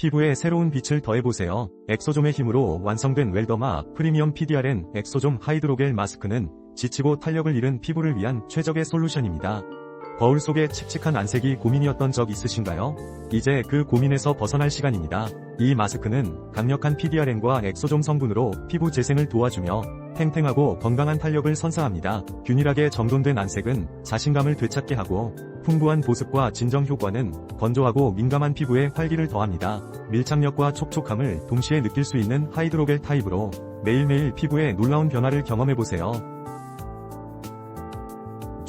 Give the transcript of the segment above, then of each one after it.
피부에 새로운 빛을 더해보세요. 엑소좀의 힘으로 완성된 웰더마 프리미엄 PDRN 엑소좀 하이드로겔 마스크는 지치고 탄력을 잃은 피부를 위한 최적의 솔루션입니다. 거울 속에 칙칙한 안색이 고민이었던 적 있으신가요? 이제 그 고민에서 벗어날 시간입니다. 이 마스크는 강력한 PDRN과 엑소좀 성분으로 피부 재생을 도와주며 탱탱하고 건강한 탄력을 선사합니다. 균일하게 정돈된 안색은 자신감을 되찾게 하고 풍부한 보습과 진정 효과는 건조하고 민감한 피부에 활기를 더합니다. 밀착력과 촉촉함을 동시에 느낄 수 있는 하이드로겔 타입으로 매일매일 피부에 놀라운 변화를 경험해보세요.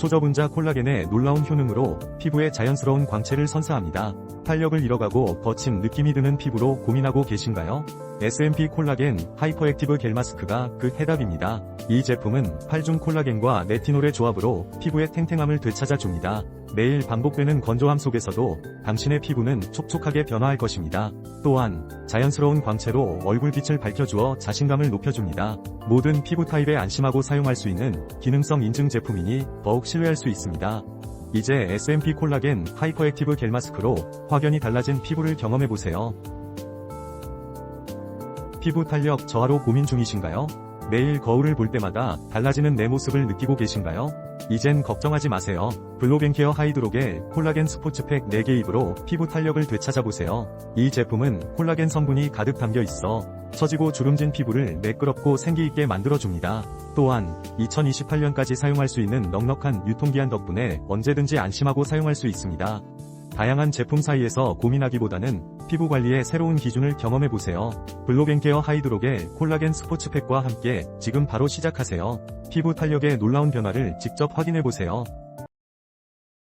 초저분자 콜라겐의 놀라운 효능으로 피부에 자연스러운 광채를 선사합니다. 탄력을 잃어가고 거친 느낌이 드는 피부로 고민하고 계신가요? SMP 콜라겐 하이퍼액티브 겔 마스크가 그 해답입니다. 이 제품은 8중 콜라겐과 레티놀의 조합으로 피부의 탱탱함을 되찾아줍니다. 매일 반복되는 건조함 속에서도 당신의 피부는 촉촉하게 변화할 것입니다. 또한 자연스러운 광채로 얼굴빛을 밝혀주어 자신감을 높여줍니다. 모든 피부 타입에 안심하고 사용할 수 있는 기능성 인증 제품이니 더욱 신뢰할 수 있습니다. 이제 SMP 콜라겐 하이퍼액티브 겔 마스크로 확연히 달라진 피부를 경험해보세요. 피부 탄력 저하로 고민 중이신가요? 매일 거울을 볼 때마다 달라지는 내 모습을 느끼고 계신가요? 이젠 걱정하지 마세요. 블로벤케어 하이드로겔 콜라겐 스포츠팩 4개 입으로 피부 탄력을 되찾아보세요. 이 제품은 콜라겐 성분이 가득 담겨 있어 처지고 주름진 피부를 매끄럽고 생기있게 만들어줍니다. 또한 2028년까지 사용할 수 있는 넉넉한 유통기한 덕분에 언제든지 안심하고 사용할 수 있습니다. 다양한 제품 사이에서 고민하기보다는 피부 관리의 새로운 기준을 경험해보세요. 블로겐케어 하이드로겔 콜라겐 스포츠팩과 함께 지금 바로 시작하세요. 피부 탄력의 놀라운 변화를 직접 확인해보세요.